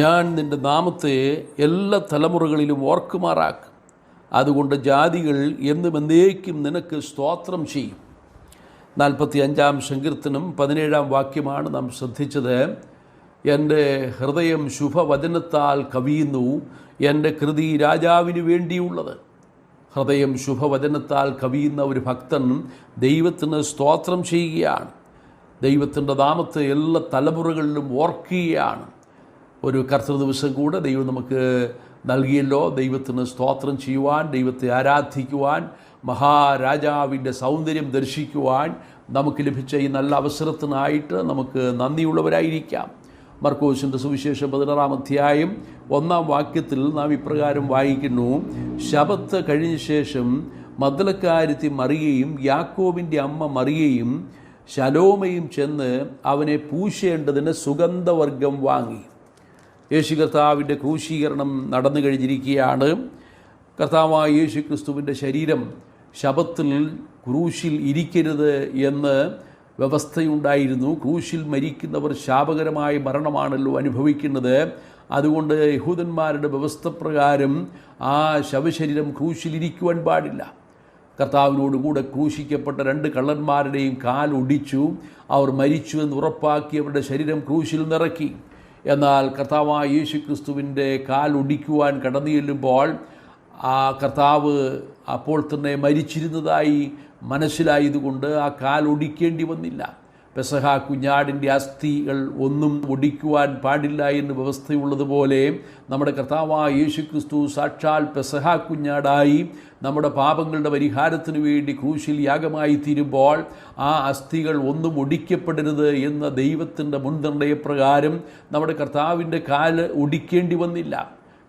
ഞാൻ നിന്റെ നാമത്തെ എല്ലാ തലമുറകളിലും ഓർക്കുമാറാക്കും. അതുകൊണ്ട് ജാതികൾ എന്നും എന്നേക്കും നിനക്ക് സ്തോത്രം ചെയ്യും. നാൽപ്പത്തി അഞ്ചാം സങ്കീർത്തനം പതിനേഴാം വാക്യമാണ് നാം ശ്രദ്ധിച്ചത്. എന്റെ ഹൃദയം ശുഭവചനത്താൽ കവിയുന്നു. എന്റെ കൃതി രാജാവിന് വേണ്ടിയുള്ളത്. ഹൃദയം ശുഭവചനത്താൽ കവിയുന്ന ഒരു ഭക്തൻ ദൈവത്തിന് സ്തോത്രം ചെയ്യുകയാണ്. ദൈവത്തിന്റെ നാമത്തെ എല്ലാ തലമുറകളിലും ഓർക്കുകയാണ്. ഒരു കർത്തൃ ദിവസം കൂടെ ദൈവം നമുക്ക് നൽകിയല്ലോ. ദൈവത്തിന് സ്തോത്രം ചെയ്യുവാൻ ദൈവത്തെ ആരാധിക്കുവാൻ മഹാരാജാവിന്റെ സൗന്ദര്യം ദർശിക്കുവാൻ നമുക്ക് ലഭിച്ച ഈ നല്ല അവസരത്തിനായിട്ട് നമുക്ക് നന്ദിയുള്ളവരായിരിക്കാം. മർക്കോസിന്റെ സുവിശേഷം പതിനാറാം അധ്യായം ഒന്നാം വാക്യത്തിൽ നാം ഇപ്രകാരം വായിക്കുന്നു. ശബത്ത് കഴിഞ്ഞ ശേഷം മദ്ദലക്കാരുത്തി മറിയയും യാക്കോബിന്റെ അമ്മ മറിയയും ശലോമയും ചെന്ന് അവനെ പൂശേണ്ടതിന് സുഗന്ധവർഗം വാങ്ങി. യേശു കർത്താവിന്റെ ക്രൂശീകരണം നടന്നു കഴിഞ്ഞിരിക്കുകയാണ്. കർത്താവായ യേശു ക്രിസ്തുവിന്റെ ശരീരം ശബത്തിൽ ക്രൂശിൽ ഇരിക്കരുത് എന്ന് വ്യവസ്ഥയുണ്ടായിരുന്നു. ക്രൂശിൽ മരിക്കുന്നവർ ശാപകരമായ മരണമാണല്ലോ അനുഭവിക്കുന്നത്. അതുകൊണ്ട് യഹൂദന്മാരുടെ വ്യവസ്ഥ പ്രകാരം ആ ശവശരീരം ക്രൂശിലിരിക്കുവാൻ പാടില്ല. കർത്താവിനോടുകൂടെ ക്രൂശിക്കപ്പെട്ട രണ്ട് കള്ളന്മാരുടെയും കാൽ ഒടിച്ചു. അവർ മരിച്ചു എന്ന് ഉറപ്പാക്കി അവരുടെ ശരീരം ക്രൂശിൽ നിറക്കി. എന്നാൽ കർത്താവായ യേശു ക്രിസ്തുവിന്റെ കാൽ ഒടിക്കുവാൻ കടന്നു ചെല്ലുമ്പോൾ ആ കർത്താവ് അപ്പോൾ തന്നെ മരിച്ചിരുന്നതായി മനസ്സിലായതുകൊണ്ട് ആ കാൽ ഒടിക്കേണ്ടി വന്നില്ല. പെസഹ കുഞ്ഞാടിന്റെ അസ്ഥികൾ ഒന്നും ഒടിക്കുവാൻ പാടില്ല എന്ന് വ്യവസ്ഥയുള്ളതുപോലെ നമ്മുടെ കർത്താവായ യേശു ക്രിസ്തു സാക്ഷാൽ പെസഹ കുഞ്ഞാടായി നമ്മുടെ പാപങ്ങളുടെ പരിഹാരത്തിന് വേണ്ടി ക്രൂശിൽ യാഗമായി തീരുമ്പോൾ ആ അസ്ഥികൾ ഒന്നും ഒടിക്കപ്പെടരുത് എന്ന ദൈവത്തിന്റെ മുൻനിർണയപ്രകാരം നമ്മുടെ കർത്താവിന്റെ കാൽ ഒടിക്കേണ്ടി വന്നില്ല.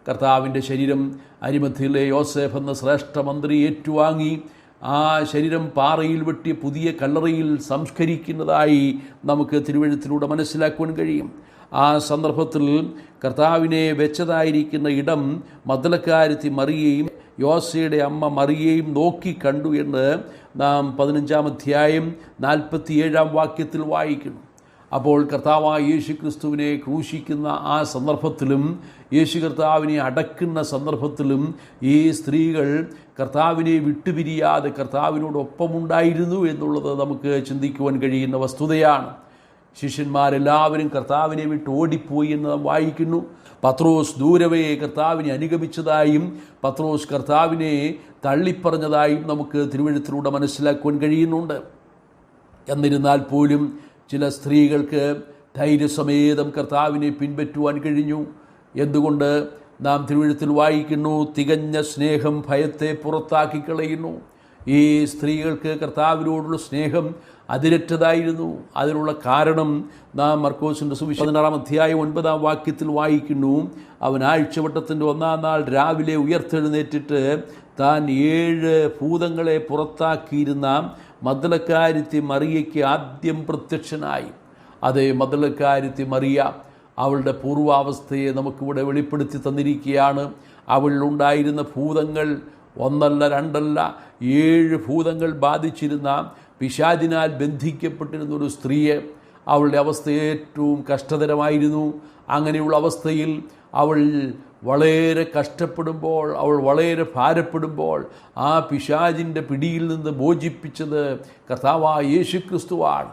കർത്താവിന്റെ ശരീരം അരിമത്തിലെ യോസേഫ് എന്ന ശ്രേഷ്ഠ മന്ത്രി ഏറ്റുവാങ്ങി. ആ ശരീരം പാറയിൽ വെട്ടി പുതിയ കല്ലറയിൽ സംസ്കരിക്കുന്നതായി നമുക്ക് തിരുവഴുത്തിലൂടെ മനസ്സിലാക്കുവാൻ കഴിയും. ആ സന്ദർഭത്തിൽ കർത്താവിനെ വെച്ചതായിരിക്കുന്ന ഇടം മദ്ദലക്കാരത്തി മറിയയും യോസയുടെ അമ്മ മറിയയും നോക്കി കണ്ടു എന്ന് നാം പതിനഞ്ചാം അധ്യായം നാൽപ്പത്തിയേഴാം വാക്യത്തിൽ വായിക്കുന്നു. അപ്പോൾ കർത്താവായ യേശു ക്രിസ്തുവിനെ ക്രൂശിക്കുന്ന ആ സന്ദർഭത്തിലും യേശു കർത്താവിനെ അടക്കുന്ന സന്ദർഭത്തിലും ഈ സ്ത്രീകൾ കർത്താവിനെ വിട്ടുപിരിയാതെ കർത്താവിനോടൊപ്പമുണ്ടായിരുന്നു എന്നുള്ളത് നമുക്ക് ചിന്തിക്കുവാൻ കഴിയുന്ന വസ്തുതയാണ്. ശിഷ്യന്മാരെല്ലാവരും കർത്താവിനെ വിട്ട് ഓടിപ്പോയി എന്ന് നാം വായിക്കുന്നു. പത്രോസ് ദൂരവേ കർത്താവിനെ അനുഗമിച്ചതായും പത്രോസ് കർത്താവിനെ തള്ളിപ്പറഞ്ഞതായും നമുക്ക് തിരുവഴുത്തിലൂടെ മനസ്സിലാക്കുവാൻ കഴിയുന്നുണ്ട്. എന്നിരുന്നാൽ പോലും ചില സ്ത്രീകൾക്ക് ധൈര്യസമേതം കർത്താവിനെ പിൻപറ്റുവാൻ കഴിഞ്ഞു. എന്തുകൊണ്ട് നാം തിരുവഴുത്തിൽ വായിക്കുന്നു തികഞ്ഞ സ്നേഹം ഭയത്തെ പുറത്താക്കി കളയുന്നു ഈ സ്ത്രീകൾക്ക് കർത്താവിനോടുള്ള സ്നേഹം അതിരറ്റതായിരുന്നു. അതിനുള്ള കാരണം നാം മർക്കോസിന്റെ സുവിശേഷം പതിനാറാം അധ്യായം ഒൻപതാം വാക്യത്തിൽ വായിക്കുന്നു. അവൻ ആഴ്ചവട്ടത്തിന്റെ ഒന്നാം നാൾ രാവിലെ ഉയർത്തെഴുന്നേറ്റിട്ട് താൻ ഏഴ് ഭൂതങ്ങളെ പുറത്താക്കിയിരുന്ന മദ്ദലക്കാരുത്തി മറിയയ്ക്ക് ആദ്യം പ്രത്യക്ഷനായി. അതേ മദ്ദലക്കാരുത്തി മറിയ അവളുടെ പൂർവാവസ്ഥയെ നമുക്കിവിടെ വെളിപ്പെടുത്തി തന്നിരിക്കുകയാണ്. അവളിലുണ്ടായിരുന്ന ഭൂതങ്ങൾ ഒന്നല്ല രണ്ടല്ല ഏഴ് ഭൂതങ്ങൾ ബാധിച്ചിരുന്ന പിശാചിനാൽ ബന്ധിക്കപ്പെട്ടിരുന്ന ഒരു സ്ത്രീയെ അവളുടെ അവസ്ഥ ഏറ്റവും കഷ്ടതരമായിരുന്നു. അങ്ങനെയുള്ള അവസ്ഥയിൽ അവൾ വളരെ കഷ്ടപ്പെടുമ്പോൾ അവൾ വളരെ ഭാരപ്പെടുമ്പോൾ ആ പിശാജിന്റെ പിടിയിൽ നിന്ന് മോചിപ്പിച്ചത് കർത്താവായ യേശു ക്രിസ്തുവാണ്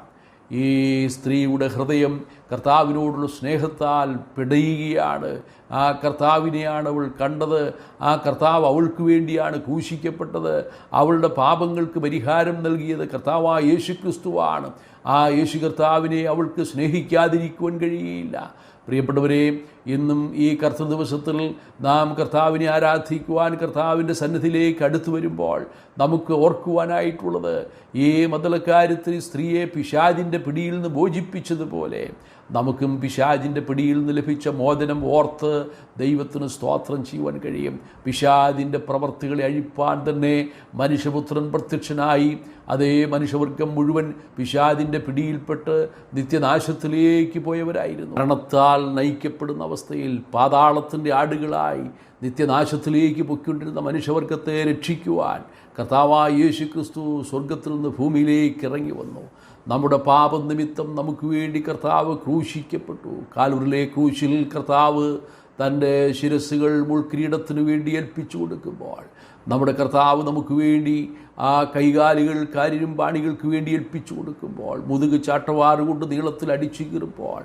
ഈ സ്ത്രീയുടെ ഹൃദയം കർത്താവിനോടുള്ള സ്നേഹത്താൽ പിടയുകയാണ് ആ കർത്താവിനെയാണ് അവൾ കണ്ടത്. ആ കർത്താവ് അവൾക്ക് വേണ്ടിയാണ് ക്രൂശിക്കപ്പെട്ടത്. അവളുടെ പാപങ്ങൾക്ക് പരിഹാരം നൽകിയത് കർത്താവായ യേശു ക്രിസ്തുവാണ് ആ യേശു കർത്താവിനെ അവൾക്ക് സ്നേഹിക്കാതിരിക്കുവാൻ കഴിയില്ല. പ്രിയപ്പെട്ടവരെ ഇന്നും ഈ കർത്തൃ ദിവസത്തിൽ നാം കർത്താവിനെ ആരാധിക്കുവാൻ കർത്താവിന്റെ സന്നിധിയിലേക്ക് അടുത്തു വരുമ്പോൾ നമുക്ക് ഓർക്കുവാനായിട്ടുള്ളത് ഈ മതലക്കാര്യത്തിൽ സ്ത്രീയെ പിശാദിന്റെ പിടിയിൽ നിന്ന് മോചിപ്പിച്ചതുപോലെ നമുക്കും പിശാജിന്റെ പിടിയിൽ നിന്ന് ലഭിച്ച മോചനം ഓർത്ത് ദൈവത്തിന് സ്തോത്രം ചെയ്യുവാൻ കഴിയും. പിശാജിന്റെ പ്രവർത്തികളെ അഴിപ്പാൻ തന്നെ മനുഷ്യപുത്രൻ പ്രത്യക്ഷനായി. അതേ മനുഷ്യവർഗം മുഴുവൻ പിശാജിന്റെ പിടിയിൽപ്പെട്ട് നിത്യനാശത്തിലേക്ക് പോയവരായിരുന്നു. മരണത്താൽ നയിക്കപ്പെടുന്ന അവസ്ഥയിൽ പാതാളത്തിന്റെ ആടുകളായി നിത്യനാശത്തിലേക്ക് പൊയ്ക്കൊണ്ടിരുന്ന മനുഷ്യവർഗത്തെ രക്ഷിക്കുവാൻ കർത്താവായ യേശു ക്രിസ്തു സ്വർഗത്തിൽ നിന്ന് ഭൂമിയിലേക്ക് ഇറങ്ങി വന്നു. നമ്മുടെ പാപം നിമിത്തം നമുക്ക് വേണ്ടി കർത്താവ് ക്രൂശിക്കപ്പെട്ടു. കാലൂരിലെ ക്രൂശിൽ കർത്താവ് തന്റെ ശിരസ്സുകൾ മുൾക്കിരീടത്തിനു വേണ്ടി ഏൽപ്പിച്ചു കൊടുക്കുമ്പോൾ നമ്മുടെ കർത്താവ് നമുക്ക് വേണ്ടി ആ കൈകാലുകൾ കാരിരും പാണികൾക്ക് വേണ്ടി ഏൽപ്പിച്ചു കൊടുക്കുമ്പോൾ മുതുക് ചാട്ടവാറ് കൊണ്ട് നീളത്തിൽ അടിച്ചു കീറുമ്പോൾ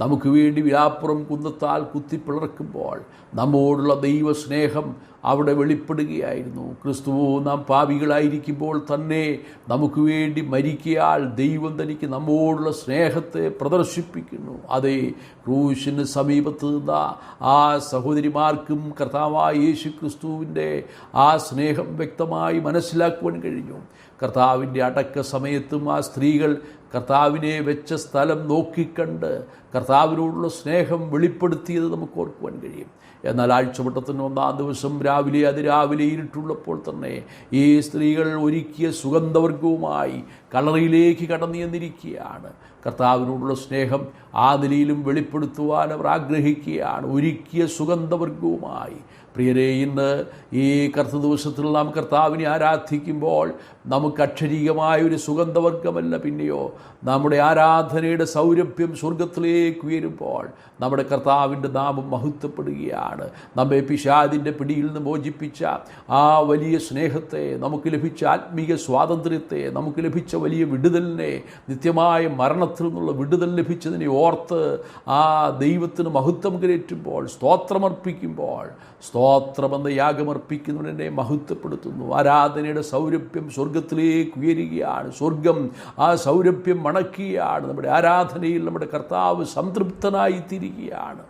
നമുക്ക് വേണ്ടി വിലാപ്പുറം കുന്നത്താൽ കുത്തിപ്പിളർക്കുമ്പോൾ നമ്മോടുള്ള ദൈവസ്നേഹം അവിടെ വെളിപ്പെടുകയായിരുന്നു. ക്രിസ്തുവോ നാം പാപികളായിരിക്കുമ്പോൾ തന്നെ നമുക്ക് വേണ്ടി മരിക്കയാൽ ദൈവം തനിക്ക് നമ്മോടുള്ള സ്നേഹത്തെ പ്രദർശിപ്പിക്കുന്നു. അതെ ക്രൂശിന് സമീപത്ത് നിന്ന ആ സഹോദരിമാർക്കും കർത്താവായ യേശു ക്രിസ്തുവിന്റെ ആ സ്നേഹം വ്യക്തമായി മനസ്സിലാക്കുവാൻ കഴിഞ്ഞു. കർത്താവിന്റെ അടക്ക സമയത്തും ആ സ്ത്രീകൾ കർത്താവിനെ വെച്ച സ്ഥലം നോക്കിക്കണ്ട്. കർത്താവിനോടുള്ള സ്നേഹം വെളിപ്പെടുത്തിയത് നമുക്ക് ഓർക്കുവാൻ കഴിയും. എന്നാൽ ആഴ്ചവട്ടത്തിന് ഒന്നാം ദിവസം രാവിലെ അതിരാവിലെ ഇരുട്ടുള്ളപ്പോൾ തന്നെ ഈ സ്ത്രീകൾ ഒരുക്കിയ സുഗന്ധവർഗവുമായി കളറിയിലേക്ക് കടന്നു ചെന്നിരിക്കുകയാണ്. കർത്താവിനോടുള്ള സ്നേഹം ആ നിലയിലും വെളിപ്പെടുത്തുവാൻ അവർ ആഗ്രഹിക്കുകയാണ്. ഒരുക്കിയ സുഗന്ധവർഗവുമായി പ്രിയരെ ഇന്ന് ഈ കർത്ത ദിവസത്തിൽ നാം കർത്താവിനെ ആരാധിക്കുമ്പോൾ നമുക്ക് അക്ഷരീകമായ ഒരു സുഗന്ധവർഗമല്ല പിന്നെയോ നമ്മുടെ ആരാധനയുടെ സൗരഭ്യം സ്വർഗത്തിലേക്ക് ഉയരുമ്പോൾ നമ്മുടെ കർത്താവിന്റെ നാമം മഹത്വപ്പെടുകയാണ്. നമ്മെ പിശാദിന്റെ പിടിയിൽ നിന്ന് മോചിപ്പിച്ച ആ വലിയ സ്നേഹത്തെ നമുക്ക് ലഭിച്ച ആത്മീയ സ്വാതന്ത്ര്യത്തെ നമുക്ക് ലഭിച്ച വലിയ വിടുതലിനെ നിത്യമായ മരണത്തിൽ നിന്നുള്ള വിടുതൽ ലഭിച്ചതിനെ ഓർത്ത് ആ ദൈവത്തിന് മഹത്വം കരേറ്റുമ്പോൾ സ്തോത്രമർപ്പിക്കുമ്പോൾ സ്തോത്രമെന്ന യാഗമർപ്പിക്കുന്നവനെ മഹത്വപ്പെടുത്തുന്നു. ആരാധനയുടെ സൗരഭ്യം സ്വർഗത്തിലേക്ക് ഉയരുകയാണ്. സ്വർഗം ആ സൗരഭ്യം മണക്കുകയാണ്. നമ്മുടെ ആരാധനയിൽ നമ്മുടെ കർത്താവ് സംതൃപ്തനായി തിരികെയാണ്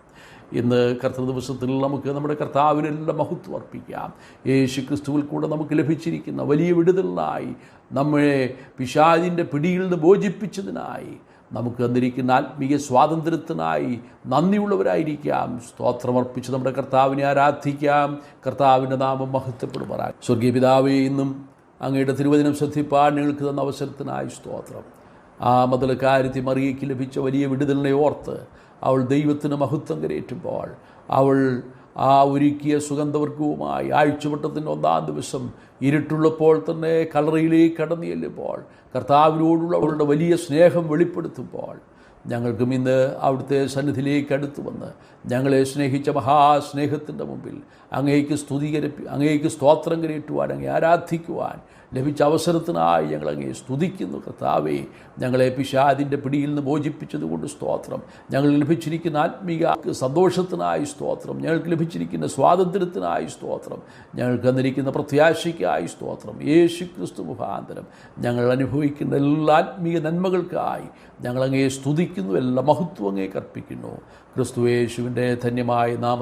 ഇന്ന് കർത്തൃ ദിവസത്തിൽ നമുക്ക് നമ്മുടെ കർത്താവിനെല്ലാം മഹത്വം അർപ്പിക്കാം. യേശു ക്രിസ്തുവിൽ കൂടെ നമുക്ക് ലഭിച്ചിരിക്കുന്ന വലിയ വിടുതലിനായി നമ്മളെ പിശാദിന്റെ പിടിയിൽ നിന്ന് മോചിപ്പിച്ചതിനായി നമുക്ക് തന്നിരിക്കുന്ന ആത്മീയ സ്വാതന്ത്ര്യത്തിനായി നന്ദിയുള്ളവരായിരിക്കാം. സ്തോത്രമർപ്പിച്ച് നമ്മുടെ കർത്താവിനെ ആരാധിക്കാം. കർത്താവിന്റെ നാമം മഹത്വപ്പെടുമാറാം സ്വർഗീയ പിതാവേ ഇന്നും അങ്ങയുടെ തിരുവചനം ശ്രദ്ധിപ്പാൻ നിങ്ങൾക്ക് തന്ന അവസരത്തിനായി സ്തോത്രം. ആ മുതൽ കാര്യത്തിൽ മറിയയ്ക്ക് ലഭിച്ച വലിയ വിടുതലിനെ ഓർത്ത് അവൾ ദൈവത്തിന് മഹത്വം കരയേറ്റുമ്പോൾ അവൾ ആ ഒരുക്കിയ സുഗന്ധവർഗവുമായി ആഴ്ചവട്ടത്തിന്റെ ഒന്നാം ദിവസം ഇരുട്ടുള്ളപ്പോൾ തന്നെ കളറിയിലേക്ക് കടന്നു ചെല്ലുമ്പോൾ കർത്താവിനോടുള്ള അവളുടെ വലിയ സ്നേഹം വെളിപ്പെടുത്തുമ്പോൾ ഞങ്ങൾക്കും ഇന്ന് അവിടുത്തെ സന്നിധിയിലേക്ക് അടുത്തു വന്ന് ഞങ്ങളെ സ്നേഹിച്ച മഹാസ്നേഹത്തിന്റെ മുമ്പിൽ അങ്ങേക്ക് സ്തുതികരപ്പി അങ്ങേക്ക് സ്തോത്രം കരേറ്റുവാൻ അങ്ങേ ആരാധിക്കുവാൻ ലഭിച്ച അവസരത്തിനായി ഞങ്ങളങ്ങേ സ്തുതിക്കുന്നു. കർത്താവേ ഞങ്ങളെ പിശാദിന്റെ പിടിയിൽ നിന്ന് മോചിപ്പിച്ചതുകൊണ്ട് സ്തോത്രം. ഞങ്ങൾ ലഭിച്ചിരിക്കുന്ന ആത്മീക സന്തോഷത്തിനായി സ്തോത്രം. ഞങ്ങൾക്ക് ലഭിച്ചിരിക്കുന്ന സ്വാതന്ത്ര്യത്തിനായി സ്തോത്രം. ഞങ്ങൾക്ക് തന്നിരിക്കുന്ന പ്രത്യാശയ്ക്കായി സ്തോത്രം. യേശു ക്രിസ്തു മുഖാന്തരം. ഞങ്ങൾ അനുഭവിക്കുന്ന എല്ലാ ആത്മീയ നന്മകൾക്കായി ഞങ്ങളങ്ങേ സ്തുതിക്കുന്നു. എല്ലാ മഹത്വം അങ്ങേ കർപ്പിക്കുന്നു ക്രിസ്തു യേശുവിന്റെ ധന്യമായ നാമ